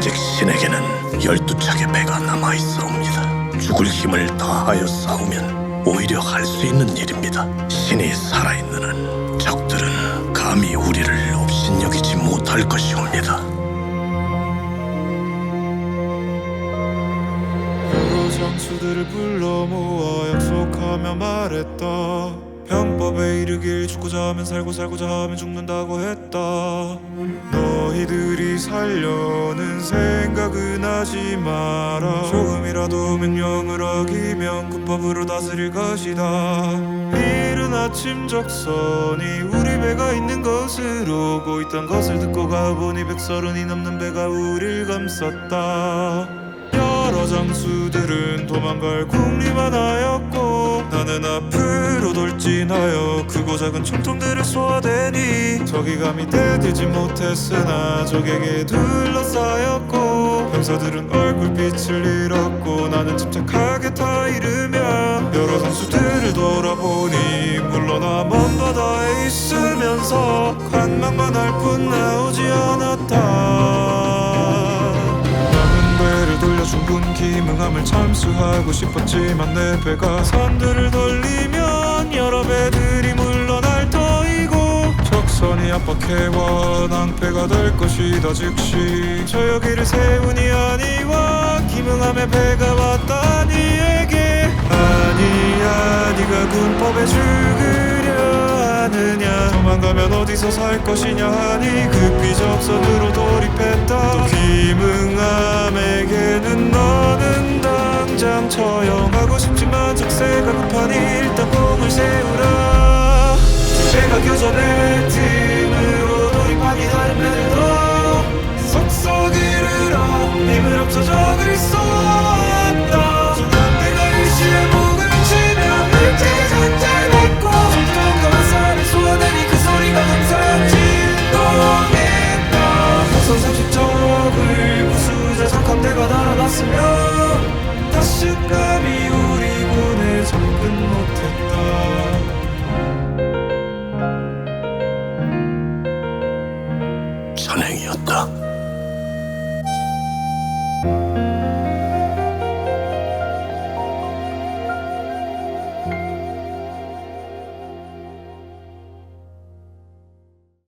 아직 신에게는 열두 척의 배가 남아 있어옵니다. 죽을 힘을 다하여 싸우면 오히려 할 수 있는 일입니다. 신이 살아있는 한 적들은 감히 우리를 업신여기지 못할 것이옵니다. 그 장수들을 불러 모아 약속하며 말했다. 병법에 이르길 죽고자 하면 살고 살고자 하면 죽는다고 했다. 너희들이 살려는 생각은 하지 마라. 조금이라도 명령을 어기면 군법으로 다스릴 것이다. 이른 아침 적선이 우리 배가 있는 것으로 오고 있던 것을 듣고 가보니 백설은이 넘는 배가 우릴 감쌌다. 여러 장수들은 도망갈 나는 앞으로 돌진하여 크고 작은 총통들을 쏘아대니 적이 감히 대들지 못했으나 적에게 둘러싸였고 병사들은 얼굴빛을 잃었고 나는 침착하게 타이르며 여러 장수들을 돌아보니 물러나 먼 바다에 있으면서 관망만 할 뿐 나오지 않았다. 남은 배를 돌려 충분 기능함을 참수하고 싶었지만 내 배가 선들을 돌리면 여러 배들이 물러날 터이고 적선이 압박해와 낭패가 될 것이다 즉시. 저 여기를 세우니 아니와 기능함의 배가 왔다 니에게. 아니야 네가 군법에 죽으려 하느냐. 도망가면 어디서 살 것이냐 하니 급히 적선으로 돌입했다. 또 김응함에게는 너는 당장 처형하고 싶지만 적세가 급하니 일 단 공을 세우라 배가 교전의 팀으로 돌입하기 다른 배들도 속속 이르러 힘을 적을 쏘았다. 내가 일시에 목을 치며 잔잘 받고 정통과 살을 쏘아내니 그 소리가 항상 진동했다. 우선 30적을 부수자 적함대가 날아났으며